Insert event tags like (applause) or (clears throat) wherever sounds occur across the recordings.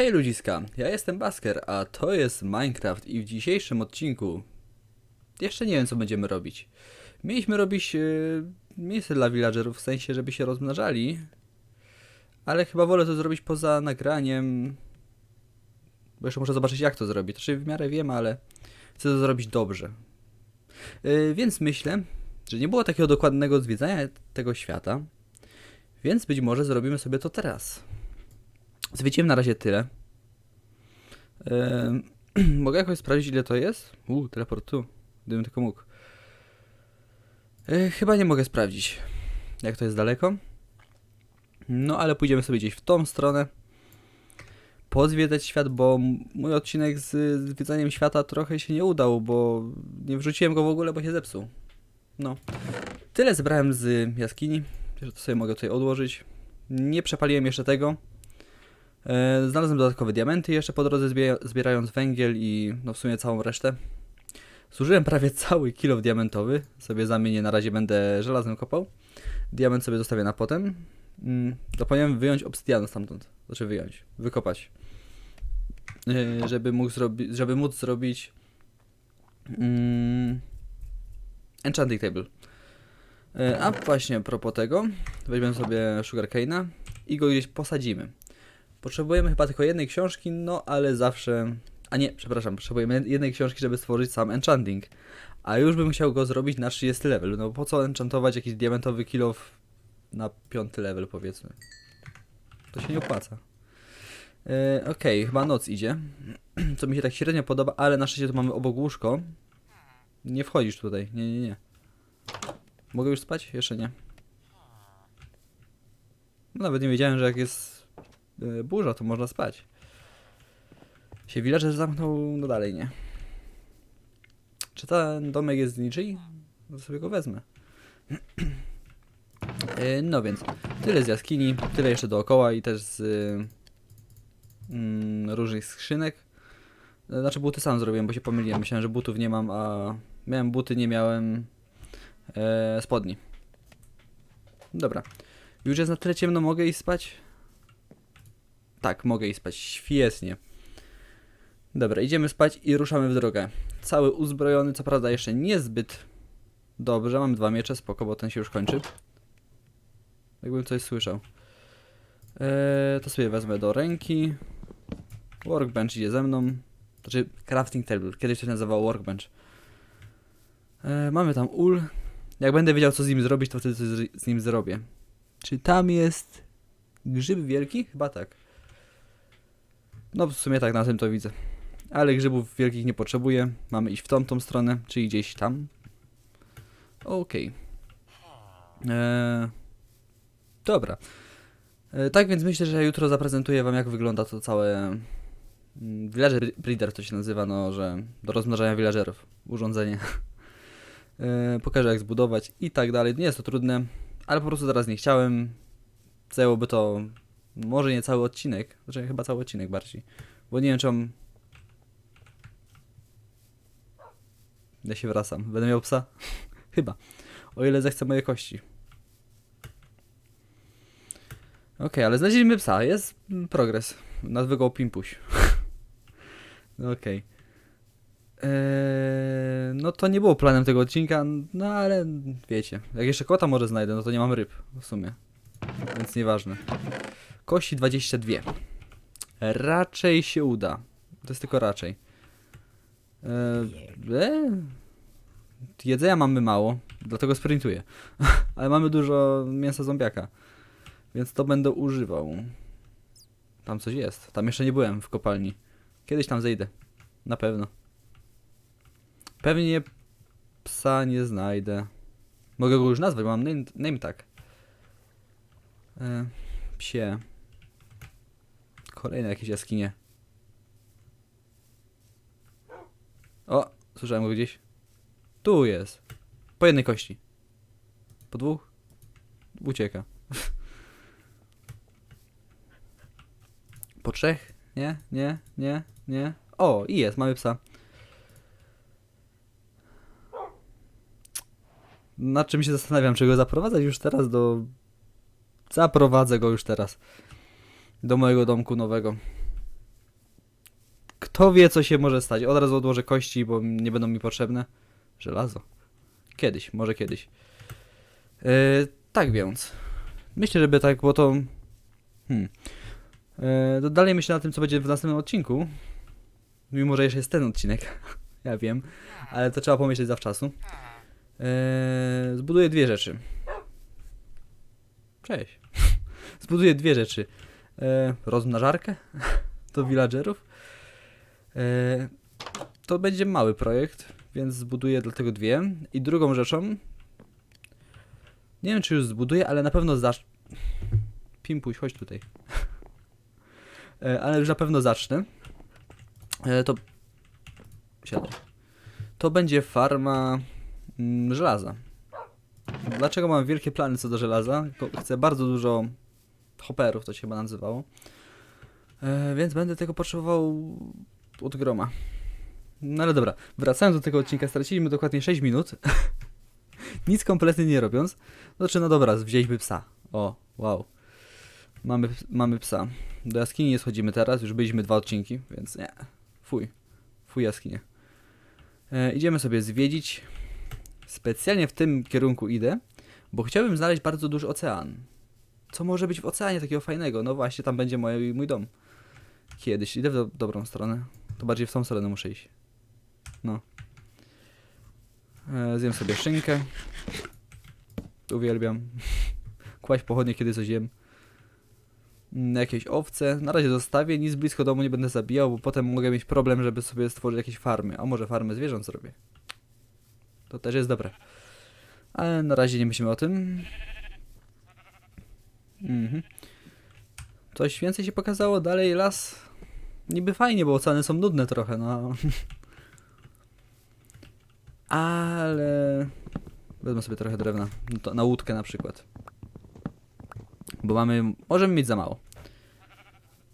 Hej ludziska, ja jestem Basker, a to jest Minecraft i w dzisiejszym odcinku jeszcze nie wiem co będziemy robić. Mieliśmy robić e, miejsce dla villagerów, w sensie żeby się rozmnażali, ale chyba wolę to zrobić poza nagraniem, bo jeszcze muszę zobaczyć jak to zrobić. Znaczy w miarę wiem, ale chcę to zrobić dobrze. E, więc myślę, że nie było takiego dokładnego zwiedzania tego świata, więc być może zrobimy sobie to teraz. Zwiedziłem na razie tyle. Ehm, (clears throat) mogę jakoś sprawdzić ile to jest? Uuu, teleport tu. Gdybym tylko mógł. E, chyba nie mogę sprawdzić, jak to jest daleko. No, ale pójdziemy sobie gdzieś w tą stronę. Pozwiedzać świat, bo mój odcinek z zwiedzaniem świata trochę się nie udał, bo nie wrzuciłem go w ogóle, bo się zepsuł. No. Tyle zebrałem z jaskini, że to sobie mogę tutaj odłożyć. Nie przepaliłem jeszcze tego. E, Znalazłem dodatkowe diamenty jeszcze po drodze zbie- zbierając węgiel i no w sumie całą resztę. Zużyłem prawie (laughs) cały kilo diamentowy. Sobie zamienię, na razie będę żelazem kopał. Diament sobie zostawię na potem. Mm, Zapomniałem wyjąć obsydian stamtąd. Znaczy wyjąć, wykopać. E, Żeby mógł zrobić, żeby móc zrobić mm, enchanting table. E, A właśnie a propos tego, weźmiemy sobie sugarcane'a i go gdzieś posadzimy. Potrzebujemy chyba tylko jednej książki, no ale zawsze. A nie, przepraszam, potrzebujemy jednej książki, żeby stworzyć sam enchanting. A już bym chciał go zrobić na 30 level. No po co enchantować jakiś diamentowy kill na 5 level powiedzmy? To się nie opłaca. E, Okej, chyba noc idzie. (clears throat) Co mi się tak średnio podoba, ale na szczęście tu mamy obok łóżko. Nie wchodzisz tutaj, nie, nie, nie. Mogę już spać? Jeszcze nie. No, Nawet nie wiedziałem, że jak jest burza, to można spać. Się villager zamknął, no dalej nie. Czy ten domek jest z niczyj? No sobie go wezmę. E, (clears throat) No więc, tyle z jaskini, tyle jeszcze dookoła i też z y, mm, różnych skrzynek. Znaczy buty sam zrobiłem, bo się pomyliłem. Myślałem, że butów nie mam, a miałem buty, nie miałem e, spodni. Dobra. Już jest na tyle ciemno, mogę iść spać? Tak, mogę iść spać. Świetnie. Dobra, idziemy spać i ruszamy w drogę. Cały uzbrojony, co prawda jeszcze niezbyt dobrze. Mam dwa miecze, spoko, bo ten się już kończy. Jakbym coś słyszał. Eee, to sobie wezmę do ręki. Workbench idzie ze mną. Znaczy crafting table. Kiedyś to się nazywało workbench. Eee, mamy tam ul. Jak będę wiedział co z nim zrobić, to wtedy coś z nim zrobię. Czy tam jest grzyb wielki? Chyba tak. No w sumie tak na tym to widzę. Ale grzybów wielkich nie potrzebuję. Mamy iść w tą, tą stronę, czyli gdzieś tam. Okej. Eee, dobra. E, tak więc myślę, że jutro zaprezentuję wam jak wygląda to całe mm, Villager Breeder to się nazywa, no, że do rozmnażania villagerów urządzenie. E, pokażę jak zbudować i tak dalej. Nie jest to trudne, ale po prostu teraz nie chciałem. Zajęłoby to może nie cały odcinek, znaczy chyba cały odcinek bardziej, bo nie wiem czy mam... Ja się wracam. Będę miał psa? (laughs) chyba. O ile zechce moje kości. Okej, ale znaleźliśmy psa. Jest progres. Nazwę go Pimpuś. (laughs) Okej. Eee, no to nie było planem tego odcinka, no ale wiecie, jak jeszcze kota może znajdę, no to nie mam ryb w sumie. Więc nieważne. Kości 22. Raczej się uda. To jest tylko raczej. Eee? Jedzenia mamy mało, dlatego sprintuję. (laughs) ale mamy dużo mięsa zombiaka. Więc to będę używał. Tam coś jest. Tam jeszcze nie byłem w kopalni. Kiedyś tam zejdę. Na pewno. Pewnie psa nie znajdę. Mogę go już nazwać, bo mam name, name tag. E, psie. Kolejne jakieś jaskinie. O, słyszałem go gdzieś. Tu jest. Po jednej kości. Po dwóch? Ucieka. Po trzech? Nie, nie, nie, nie. O, i jest, mamy psa. Nad czym się zastanawiam, czy go zaprowadzać już teraz do... Zaprowadzę go już teraz. Do mojego domku nowego. kto wie, co się może stać. Od razu odłożę kości, bo nie będą mi potrzebne. Żelazo. Kiedyś, może kiedyś. Yy, tak więc. Myślę, żeby tak, bo to... Hmm. Yy, dalej myślę na tym, co będzie w następnym odcinku. Mimo, że jeszcze jest ten odcinek. (laughs) ja wiem. Ale to trzeba pomyśleć zawczasu. Yy, zbuduję dwie rzeczy. Cześć. (laughs) Zbuduję dwie rzeczy. E, rozmnażarkę (laughs) do villagerów. E, to będzie mały projekt, więc zbuduję dlatego dwie. I drugą rzeczą, nie wiem czy już zbuduję, ale na pewno zacz... Pimpuś, chodź tutaj. (laughs) E, ale już na pewno zacznę. To... Siadaj. To będzie farma mm, żelaza. Dlaczego mam wielkie plany co do żelaza? Chcę bardzo dużo hopperów, to się chyba nazywało. E, więc będę tego potrzebował od groma. No ale dobra, wracając do tego odcinka, straciliśmy dokładnie 6 minut. (laughs) Nic kompletnie nie robiąc. Znaczy, no dobra, wzięliśmy psa. O, wow. Mamy, mamy psa. Do jaskini nie schodzimy teraz, już byliśmy dwa odcinki, więc nie. Fuj. Fuj jaskinie. E, idziemy sobie zwiedzić. Specjalnie w tym kierunku idę, bo chciałbym znaleźć bardzo duży ocean. Co może być w oceanie takiego fajnego? No właśnie, tam będzie moje, mój dom. Kiedyś. Idę w do, dobrą stronę. To bardziej w tą stronę muszę iść. No. E, zjem sobie szynkę. Uwielbiam. (laughs) Kłaść pochodnie, kiedy coś jem. Mm, Jakieś owce. Na razie zostawię, nic blisko domu nie będę zabijał, bo potem mogę mieć problem, żeby sobie stworzyć jakieś farmy. A może farmę zwierząt zrobię. To też jest dobre. Ale na razie nie myślimy o tym. Mhm. Coś więcej się pokazało, dalej las. Niby fajnie, bo oceany są nudne trochę, no. (laughs) Ale. Wezmę sobie trochę drewna. No na łódkę na przykład. Bo mamy. Możemy mieć za mało.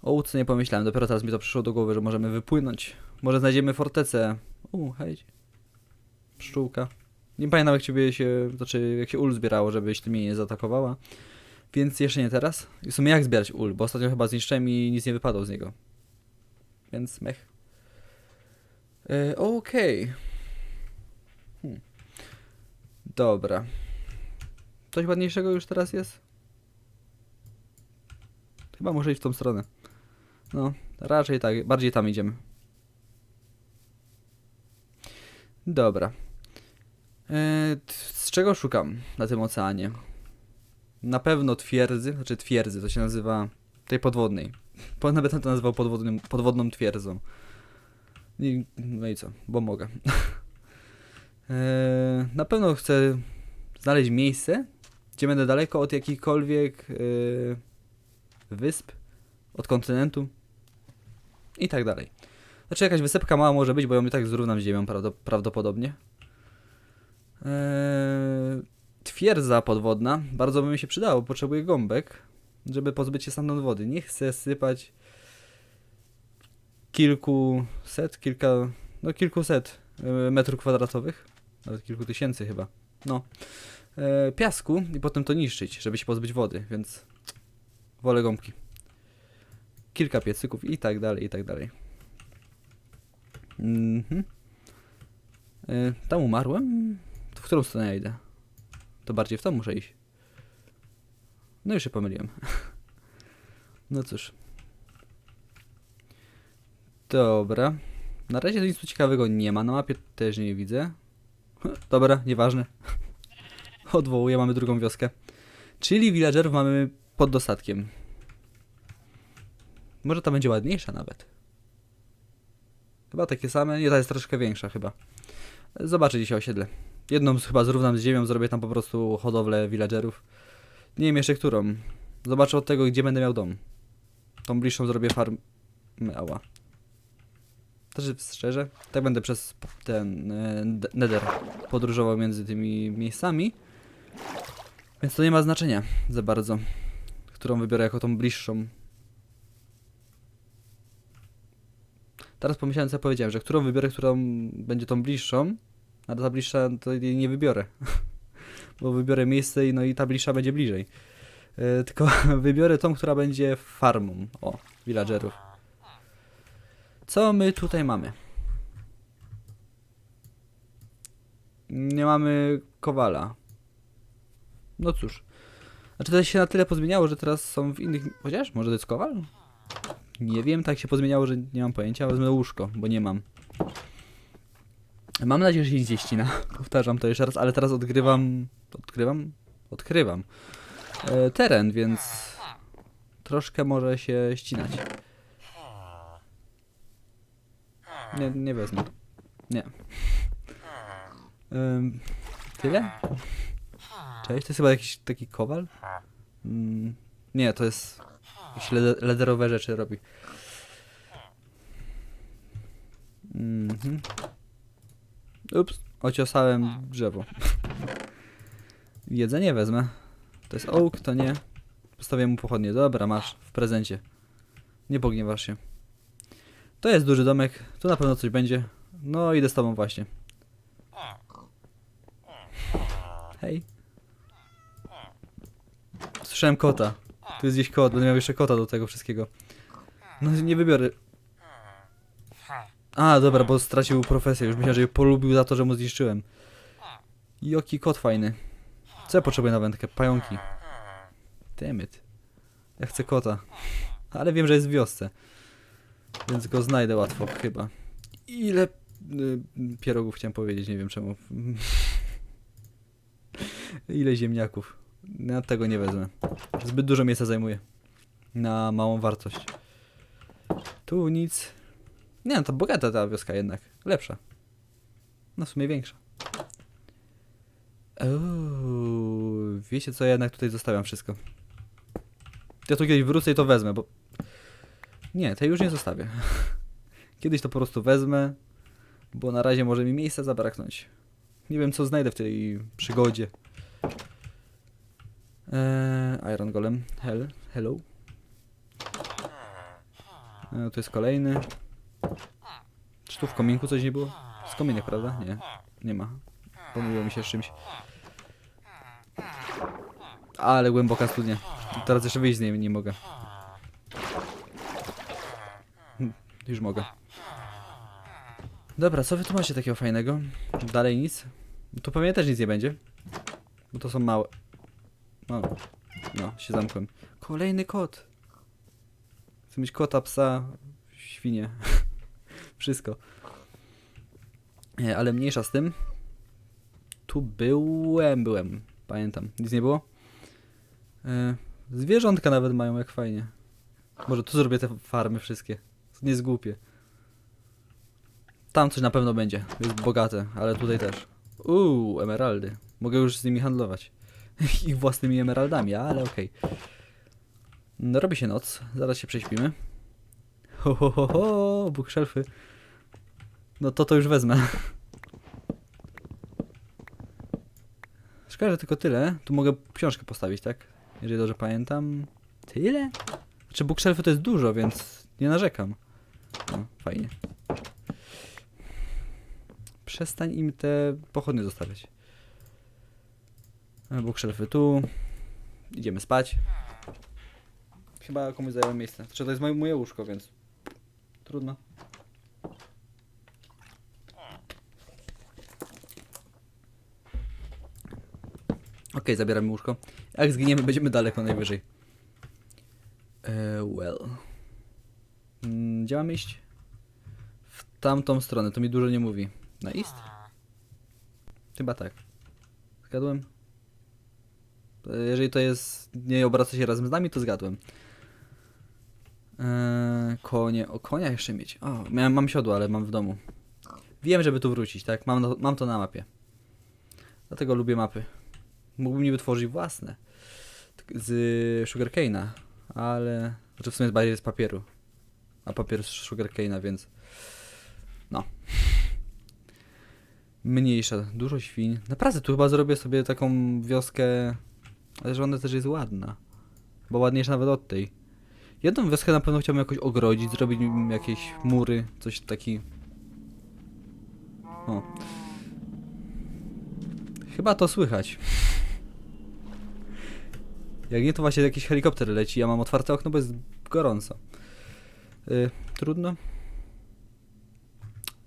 O łódce nie pomyślałem, dopiero teraz mi to przyszło do głowy, że możemy wypłynąć. Może znajdziemy fortecę. U, hej. Pszczółka. Nie pamiętam jak ciebie się, znaczy jak się ul zbierało, żebyś ty mnie nie zaatakowała. Więc jeszcze nie teraz. I w sumie jak zbierać ul, bo ostatnio chyba zniszczyłem i nic nie wypadło z niego. Więc mech. E, Okej. Hmm. Dobra. Coś ładniejszego już teraz jest? Chyba muszę iść w tą stronę. No, raczej tak, bardziej tam idziemy. Dobra. E, z czego szukam na tym oceanie? Na pewno twierdzy, znaczy twierdzy, to się nazywa tej podwodnej. (laughs) Po, nawet to nazwał podwodnym, podwodną twierdzą. I, no i co, bo mogę. (laughs) e, na pewno chcę znaleźć miejsce, gdzie będę daleko od jakichkolwiek e, wysp, od kontynentu i tak dalej. Znaczy jakaś wysepka mała może być, bo ją i tak zrównam z ziemią prawdo- prawdopodobnie. Eee, twierdza podwodna bardzo by mi się przydało, potrzebuję gąbek, żeby pozbyć się stamtąd wody. Nie chcę sypać kilkuset, kilka, no kilkuset e, metrów kwadratowych, nawet kilku tysięcy chyba, no, e, piasku i potem to niszczyć, żeby się pozbyć wody, więc wolę gąbki. Kilka piecyków i tak dalej, i tak dalej. Mhm. E, tam umarłem? To w którą stronę ja idę? To bardziej w tą muszę iść. No już się pomyliłem. (laughs) No cóż. Dobra. Na razie nic tu ciekawego nie ma. Na mapie też nie widzę. (laughs) Dobra, nieważne. (laughs) Odwołuję, mamy drugą wioskę. Czyli villagerów mamy pod dostatkiem. Może ta będzie ładniejsza nawet. Chyba takie same. Nie, ta jest troszkę większa chyba. Zobaczę dzisiaj osiedle. Jedną chyba zrównam z ziemią, zrobię tam po prostu hodowlę villagerów. Nie wiem jeszcze którą. Zobaczę od tego, gdzie będę miał dom. Tą bliższą zrobię farm... Ała. Też szczerze, tak będę przez ten e, nether podróżował między tymi miejscami. Więc to nie ma znaczenia za bardzo, którą wybiorę jako tą bliższą. Teraz pomyślałem, co ja powiedziałem, że którą wybiorę, którą będzie tą bliższą, a ta bliższa to jej nie wybiorę. (laughs) Bo wybiorę miejsce i no i ta bliższa będzie bliżej. E, tylko (laughs) wybiorę tą, która będzie farmą. O, villagerów. Co my tutaj mamy? Nie mamy kowala. No cóż. Znaczy to się na tyle pozmieniało, że teraz są w innych... Chociaż? Może to jest kowal? Nie wiem, tak się pozmieniało, że nie mam pojęcia. Wezmę łóżko, bo nie mam. Mam nadzieję, że się nie ścina. Powtarzam to jeszcze raz, ale teraz odgrywam... Odkrywam? Odkrywam. E, teren, więc... Troszkę może się ścinać. Nie, nie wezmę. Nie. Ym, tyle? Cześć, to jest chyba jakiś taki kowal? Mm, nie, to jest... Jakieś lede- lederowe rzeczy robi. Mhm. Ups, ociosałem drzewo. Jedzenie wezmę. To jest oak, to nie. Postawię mu pochodnie. Dobra, masz, w prezencie. Nie pogniewasz się. To jest duży domek, tu na pewno coś będzie. No, idę z tobą właśnie. Hej. Słyszałem kota. Tu jest gdzieś kot, będę miał jeszcze kota do tego wszystkiego. No, nie wybiorę. A, dobra, bo stracił profesję. Już myślałem, że je polubił za to, że mu zniszczyłem. Joki kot fajny. Co ja potrzebuję na wędkę? Pająki. Dammit. Ja chcę kota. Ale wiem, że jest w wiosce. Więc go znajdę łatwo, chyba. Ile y, pierogów chciałem powiedzieć, nie wiem czemu. (laughs) Ile ziemniaków. Ja tego nie wezmę. Zbyt dużo miejsca zajmuje. Na małą wartość. Tu nic. Nie no, to bogata ta wioska jednak. Lepsza. No w sumie większa. Ooo, wiecie co, ja jednak tutaj zostawiam wszystko. Ja tu kiedyś wrócę i to wezmę, bo... Nie, tej już nie zostawię. (laughs) Kiedyś to po prostu wezmę, bo na razie może mi miejsca zabraknąć. Nie wiem co znajdę w tej przygodzie. Eee, Iron Golem. Hell. Hello. Eee, tu jest kolejny. Czy tu w kominku coś nie było? Z kominek, prawda? Nie. Nie ma. Pomyliło mi się z czymś. Ale głęboka studnia. Teraz jeszcze wyjść z niej nie mogę. Hm, Już mogę. Dobra, co wy tu macie takiego fajnego? Dalej nic? Tu pewnie też nic nie będzie. Bo to są małe. No, no, się zamkłem. Kolejny kot. Chcę mieć kota, psa, świnie. (laughs) Wszystko. Nie, ale mniejsza z tym. Tu byłem, byłem. Pamiętam. Nic nie było? E, zwierzątka nawet mają, jak fajnie. Może tu zrobię te farmy wszystkie. Nie jest głupie. Tam coś na pewno będzie. Jest bogate, ale tutaj też. Uuu, emeraldy. Mogę już z nimi handlować. (laughs) Ich własnymi emeraldami, ale okej. No, robi się noc. Zaraz się prześpimy. Ho, ho, ho, ho, bookshelfy. No to to już wezmę. Szkoda, że tylko tyle. Tu mogę książkę postawić, tak? Jeżeli dobrze pamiętam. Tyle? Znaczy bookshelfy to jest dużo, więc nie narzekam. No, fajnie. Przestań im te pochodnie zostawiać. E, Bookshelfy tu. Idziemy spać. Chyba komuś zająłem miejsce. Znaczy to jest moje łóżko, więc trudno. Okej, zabieramy łóżko. Jak zginiemy, będziemy daleko najwyżej. E, well. Mm, Gdzie iść? W tamtą stronę, to mi dużo nie mówi. Na east? Chyba tak. Zgadłem? Jeżeli to jest. Nie obraca się razem z nami, to zgadłem. Eee, konie. O konia jeszcze mieć. O, miałem, mam siodło, ale mam w domu. Wiem, żeby tu wrócić, tak? Mam, mam to na mapie. Dlatego lubię mapy. Mógłbym niby tworzyć własne. Tak Z sugarcane'a, ale. Znaczy w sumie bardziej z papieru. A papier z sugarcane'a, więc. No. Mniejsza, dużo świń. Naprawdę tu chyba zrobię sobie taką wioskę. Ale że ona też jest ładna. Bo ładniejsza nawet od tej. Jedną wioskę na pewno chciałbym jakoś ogrodzić, zrobić jakieś mury, coś taki. O. Chyba to słychać. Jak nie, to właśnie jakiś helikopter leci. Ja mam otwarte okno, bo jest gorąco. Y, trudno.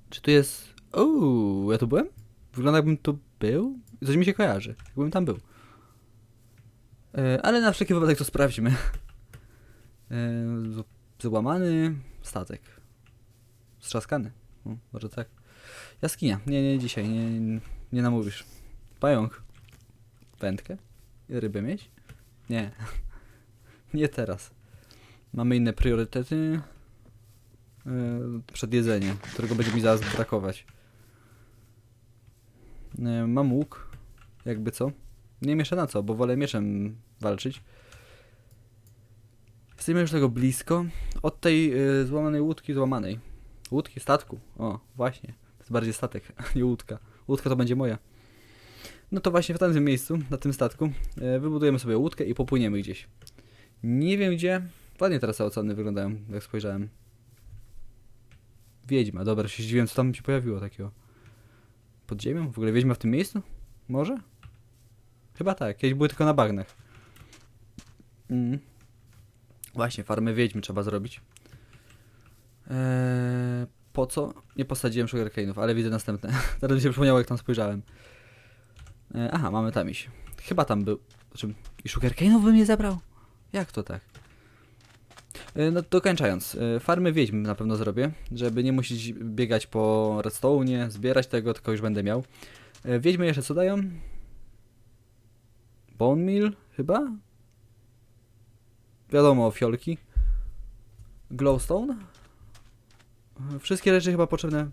Czy tu jest... Uuu, ja tu byłem? Wygląda jakbym tu był? Coś mi się kojarzy, jakbym tam był. E, ale na wszelki wypadek to sprawdźmy. Z- złamany statek. Strzaskany. O, może tak. Jaskinia. Nie, nie dzisiaj. Nie, nie namówisz. Pająk. Wędkę? I Rybę mieć? Nie. (laughs) nie teraz. Mamy inne priorytety. Yy, przed jedzenie, którego będzie mi zaraz brakować. Yy, mam łuk. Jakby co. Nie mieszę na co, bo wolę mieczem walczyć. Jesteśmy już tego blisko. Od tej yy, złamanej łódki złamanej. Łódki, statku. O, właśnie. To jest bardziej statek, a nie łódka. Łódka to będzie moja. No to właśnie w tamtym miejscu, na tym statku, e, wybudujemy sobie łódkę i popłyniemy gdzieś. Nie wiem gdzie. Ładnie teraz te oceany wyglądają, jak spojrzałem. Wiedźma, dobra, się zdziwiłem, co tam się pojawiło takiego. Pod ziemią? W ogóle wiedźma w tym miejscu? Może? Chyba tak, kiedyś były tylko na bagnach. Mm. Właśnie, farmę wiedźmy trzeba zrobić. Eee, po co? Nie posadziłem sugarcane'ów, ale widzę następne. (laughs) Teraz mi się przypomniało, jak tam spojrzałem. E, aha, mamy tam iść. Chyba tam był. Znaczy, I sugarcane'ów bym nie zabrał? Jak to tak? E, no dokończając, e, farmy wiedźm na pewno zrobię, żeby nie musieć biegać po redstone'ie, zbierać tego, tylko już będę miał. E, wiedźmy jeszcze co dają? Bone meal chyba? Wiadomo, fiolki. Glowstone? Wszystkie rzeczy chyba potrzebne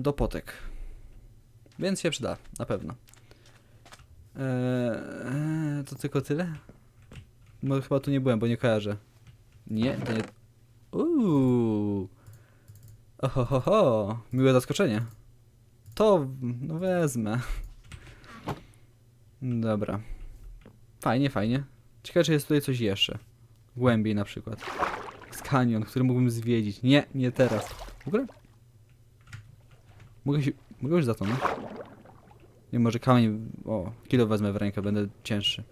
do potek. Więc się przyda, na pewno. Eee, to tylko tyle? Bo chyba tu nie byłem, bo nie kojarzę. Nie, to nie... Uuu. Ohohoho, miłe zaskoczenie. To, no wezmę. Dobra. Fajnie, fajnie. Ciekawe, czy jest tutaj coś jeszcze. Głębiej na przykład. Z kanion, który mógłbym zwiedzić. Nie, nie teraz. W ogóle? Mogę się... Mogę już zatonąć? Nie, może kamień... O, kilo wezmę w rękę, będę cięższy.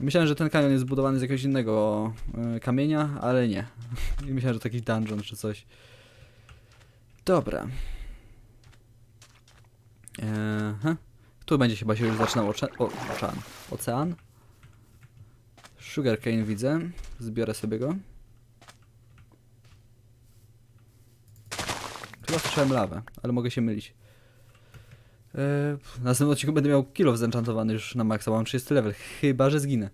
Myślałem, że ten kanion jest zbudowany z jakiegoś innego e, kamienia, ale nie. (laughs) I myślałem, że to jakiś dungeon czy coś. Dobra. He. Tu będzie chyba się już zaczynał ocean. Ocean. Sugarcane widzę. Zbiorę sobie go. Chyba słyszałem lawę, ale mogę się mylić. Eee, w następnym odcinku będę miał kilo zenchantowany już na maksa, mam 30 level, chyba że zginę.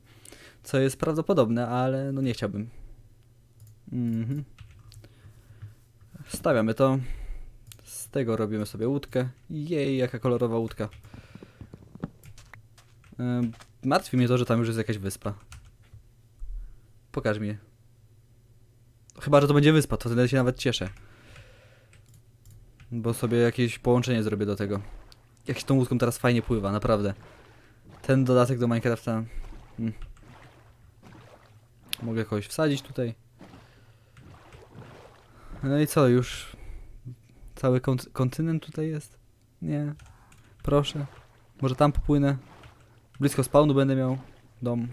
Co jest prawdopodobne, ale no nie chciałbym. Mhm. Stawiamy to. Z tego robimy sobie łódkę. Jej, jaka kolorowa łódka. Eee, martwi mnie to, że tam już jest jakaś wyspa. Pokaż mi. Chyba, że to będzie wyspa, to wtedy się nawet cieszę. Bo sobie jakieś połączenie zrobię do tego. Jak się tą łódką teraz fajnie pływa, naprawdę. Ten dodatek do Minecrafta. Mm. Mogę kogoś wsadzić tutaj. No i co, już cały kont kontynent tutaj jest? Nie. Proszę. Może tam popłynę. Blisko spawnu będę miał dom.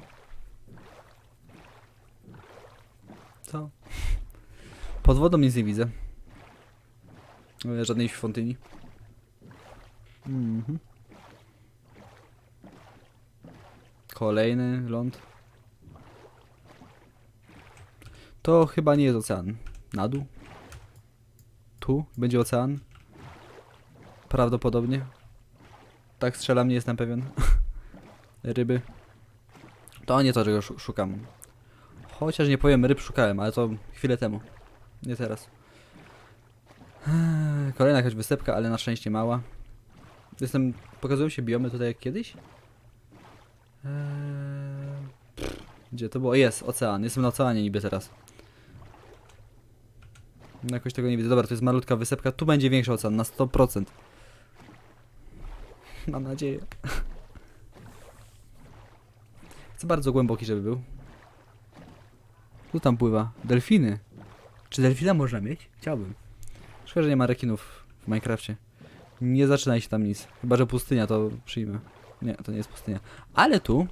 Co? Pod wodą nic nie widzę. Żadnej świątyni. Mhm. Kolejny ląd. To chyba nie jest ocean. Na dół? Tu będzie ocean? Prawdopodobnie. Tak strzelam, nie jestem pewien. (laughs) Ryby. To nie to, czego szu- szukam. Chociaż nie powiem, ryb szukałem, ale to chwilę temu. Nie teraz. Eee, Kolejna jakaś wysepka, ale na szczęście mała. Jestem. Pokazują się biomy tutaj jak kiedyś? Eee, Gdzie to było? Jest, ocean. Jestem na oceanie niby teraz. No Jakoś tego nie widzę. Dobra, to jest malutka wysepka. Tu będzie większy ocean, na 100%. (laughs) Mam nadzieję. (laughs) Chcę bardzo głęboki, żeby był. Tu tam pływa. Delfiny. Czy delfina można mieć? Chciałbym. Szkoda, że nie ma rekinów w Minecrafcie. Nie zaczynaj się tam nic. Chyba, że pustynia to przyjmę. Nie, to nie jest pustynia. Ale tu...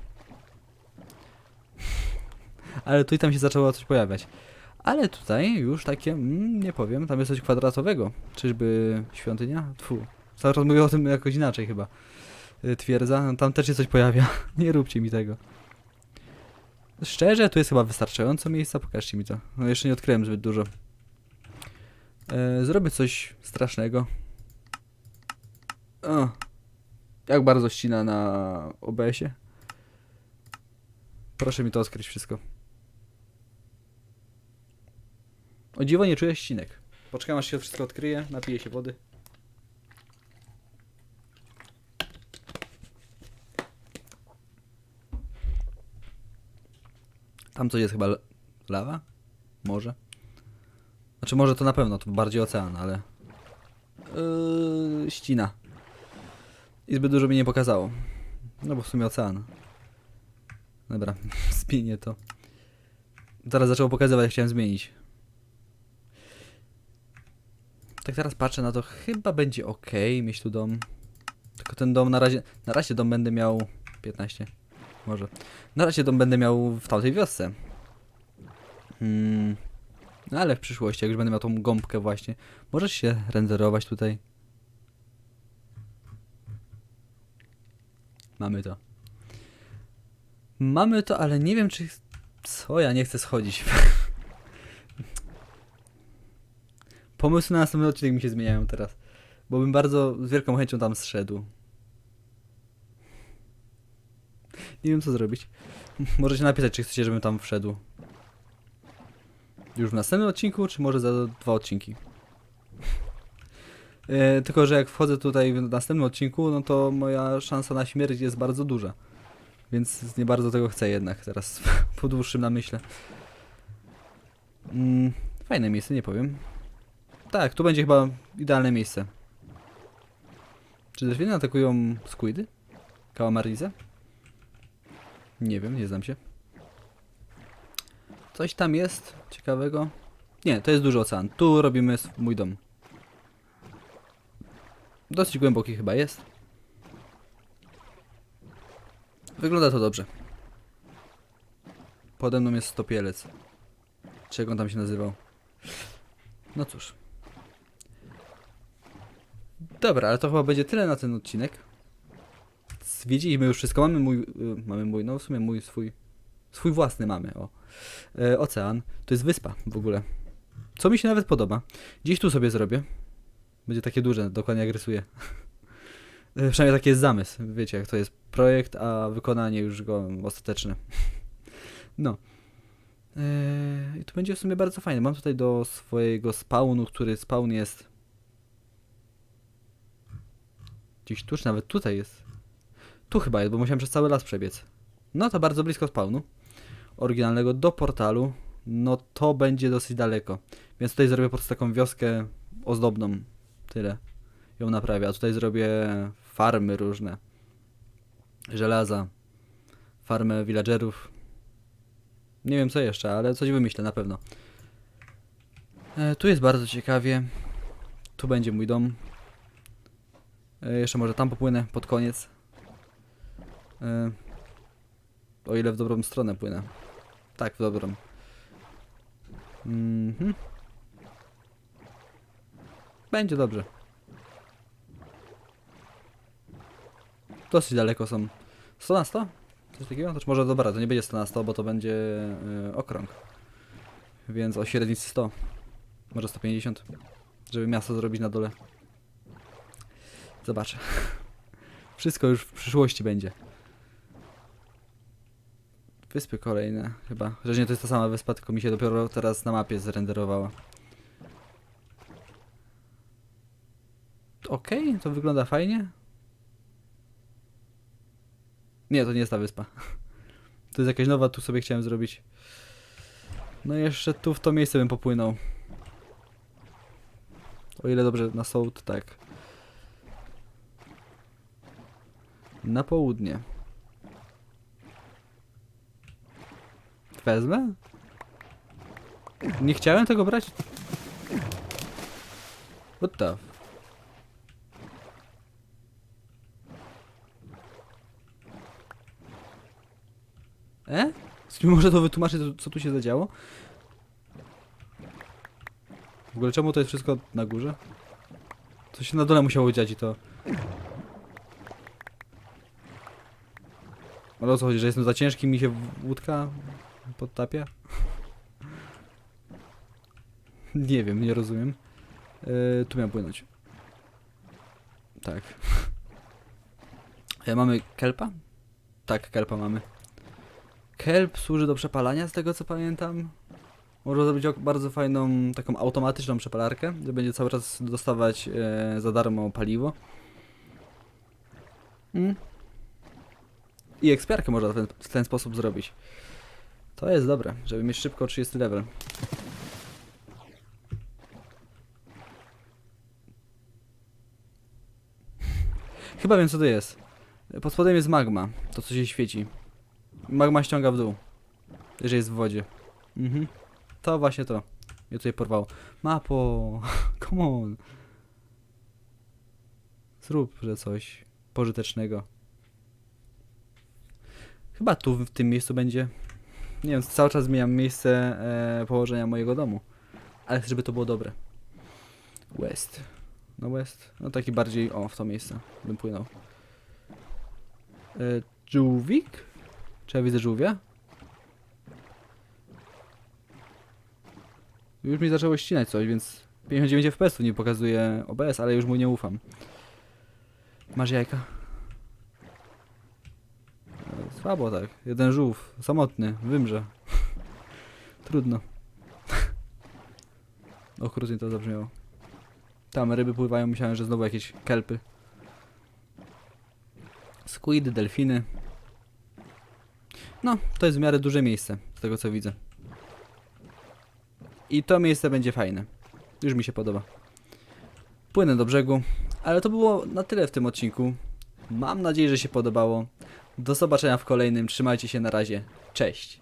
(laughs) Ale tu i tam się zaczęło coś pojawiać. Ale tutaj już takie, mm, nie powiem, tam jest coś kwadratowego. Czyżby świątynia? Tfu. Cały czas mówię o tym jakoś inaczej chyba. Y, Twierdza, no, tam też się coś pojawia. (laughs) nie róbcie mi tego. Szczerze, tu jest chyba wystarczająco miejsca, pokażcie mi to. No jeszcze nie odkryłem zbyt dużo. E, zrobię coś strasznego. O. Jak bardzo ścina na OBS-ie? Proszę mi to odkryć wszystko. O dziwo nie czuję ścinek. Poczekam aż się wszystko odkryje, napiję się wody. Tam coś jest chyba lawa? Może? Znaczy może to na pewno, to bardziej ocean, ale... Yy, ścina. I zbyt dużo mi nie pokazało. No bo w sumie ocean. Dobra, (laughs) zmienię to. Teraz zaczęło pokazywać, chciałem zmienić. Tak teraz patrzę na to, chyba będzie ok mieć tu dom. Tylko ten dom na razie, na razie dom będę miał 15, może. Na razie dom będę miał w tamtej wiosce. Hmm. No ale w przyszłości, jak już będę miał tą gąbkę właśnie, możesz się renderować tutaj. Mamy to. Mamy to, ale nie wiem czy... Co? Ja nie chcę schodzić. (laughs) Pomysły na następny odcinek mi się zmieniają teraz. Bo bym bardzo z wielką chęcią tam zszedł. Nie wiem co zrobić. (laughs) Możecie napisać, czy chcecie, żebym tam wszedł. Już w następnym odcinku, czy może za dwa odcinki. E, tylko, że jak wchodzę tutaj w następnym odcinku, no to moja szansa na śmierć jest bardzo duża. Więc nie bardzo tego chcę jednak teraz (laughs) po dłuższym namyśle. Mm, fajne miejsce, nie powiem. Tak, tu będzie chyba idealne miejsce. Czy delfiny atakują squidy? Kałamarize? Nie wiem, nie znam się. Coś tam jest ciekawego. Nie, to jest duży ocean. Tu robimy mój dom. Dosyć głęboki chyba jest. Wygląda to dobrze. Pode mną jest stopielec. Jak on tam się nazywał? No cóż. Dobra, ale to chyba będzie tyle na ten odcinek. Zwiedziliśmy już wszystko. Mamy mój, y, mamy mój, no w sumie mój swój, swój własny mamy, o. E, ocean. To jest wyspa w ogóle. Co mi się nawet podoba. Gdzieś tu sobie zrobię. Będzie takie duże, dokładnie jak rysuję. (laughs) E, Przynajmniej taki jest zamysł. Wiecie, jak to jest projekt, a wykonanie już go ostateczne. (laughs) No. Eee, I to będzie w sumie bardzo fajne. Mam tutaj do swojego spawnu, który spawn jest gdzieś tu, czy nawet tutaj jest. Tu chyba jest, bo musiałem przez cały las przebiec. No to bardzo blisko spawnu oryginalnego do portalu. No to będzie dosyć daleko. Więc tutaj zrobię po prostu taką wioskę ozdobną. Tyle. Ją naprawię. A tutaj zrobię farmy różne. Żelaza. Farmę villagerów. Nie wiem co jeszcze, ale coś wymyślę na pewno. E, tu jest bardzo ciekawie. Tu będzie mój dom. E, jeszcze może tam popłynę pod koniec. E, o ile w dobrą stronę płynę. Tak, w dobrą. Mhm. Będzie dobrze. Dosyć daleko są. 100 na 100? Coś takiego? Znaczy może dobra, to nie będzie 100 na 100, bo to będzie y, okrąg. Więc o średnicy 100. Może 150. Żeby miasto zrobić na dole. Zobaczę. (laughs) Wszystko już w przyszłości będzie. Wyspy kolejne chyba. Chociaż nie to jest ta sama wyspa, tylko mi się dopiero teraz na mapie zrenderowała. Okej, to wygląda fajnie. Nie, to nie jest ta wyspa. (laughs) To jest jakaś nowa, tu sobie chciałem zrobić. No jeszcze tu w to miejsce bym popłynął. O ile dobrze na sołd, tak. Na południe. Wezmę? Nie chciałem tego brać. What the? E? Czy może to wytłumaczyć, co- tu się zadziało? W ogóle czemu to jest wszystko na górze? Co się na dole musiało dziać i to... Ale o co chodzi, że jestem za ciężki mi się łódka podtapia? (laughs) nie wiem, nie rozumiem. Yy, tu miałem płynąć. Tak. (laughs) E, mamy kelpa? Tak, kelpa mamy. Kelp służy do przepalania, z tego co pamiętam. Można zrobić bardzo fajną, taką automatyczną przepalarkę, gdzie będzie cały czas dostawać e, za darmo paliwo. Mm. I ekspiarkę można w ten, w ten sposób zrobić. To jest dobre, żeby mieć szybko 30 level. (laughs) Chyba wiem co to jest. Pod spodem jest magma, to co się świeci. Magma ściąga w dół, jeżeli jest w wodzie. Mhm. To właśnie to. Mnie tutaj porwało. Mapo, (laughs) come on. Zrób, że coś pożytecznego. Chyba tu, w tym miejscu będzie. Nie wiem, cały czas zmieniam miejsce e, położenia mojego domu. Ale chcę, żeby to było dobre. West. No West. No taki bardziej, o, w to miejsce bym płynął. E, żółwik? Czy ja widzę żółwia? Już mi zaczęło ścinać coś, więc 59 FPS nie pokazuje OBS, ale już mu nie ufam. Masz jajka? E, Słabo tak. Jeden żółw, samotny, wymrze. (laughs) Trudno. (laughs) Okrutnie to zabrzmiało. Tam ryby pływają, myślałem, że znowu jakieś kelpy. Squid, delfiny. No, to jest w miarę duże miejsce, z tego co widzę. I to miejsce będzie fajne. Już mi się podoba. Płynę do brzegu, ale to było na tyle w tym odcinku. Mam nadzieję, że się podobało. Do zobaczenia w kolejnym. Trzymajcie się na razie. Cześć.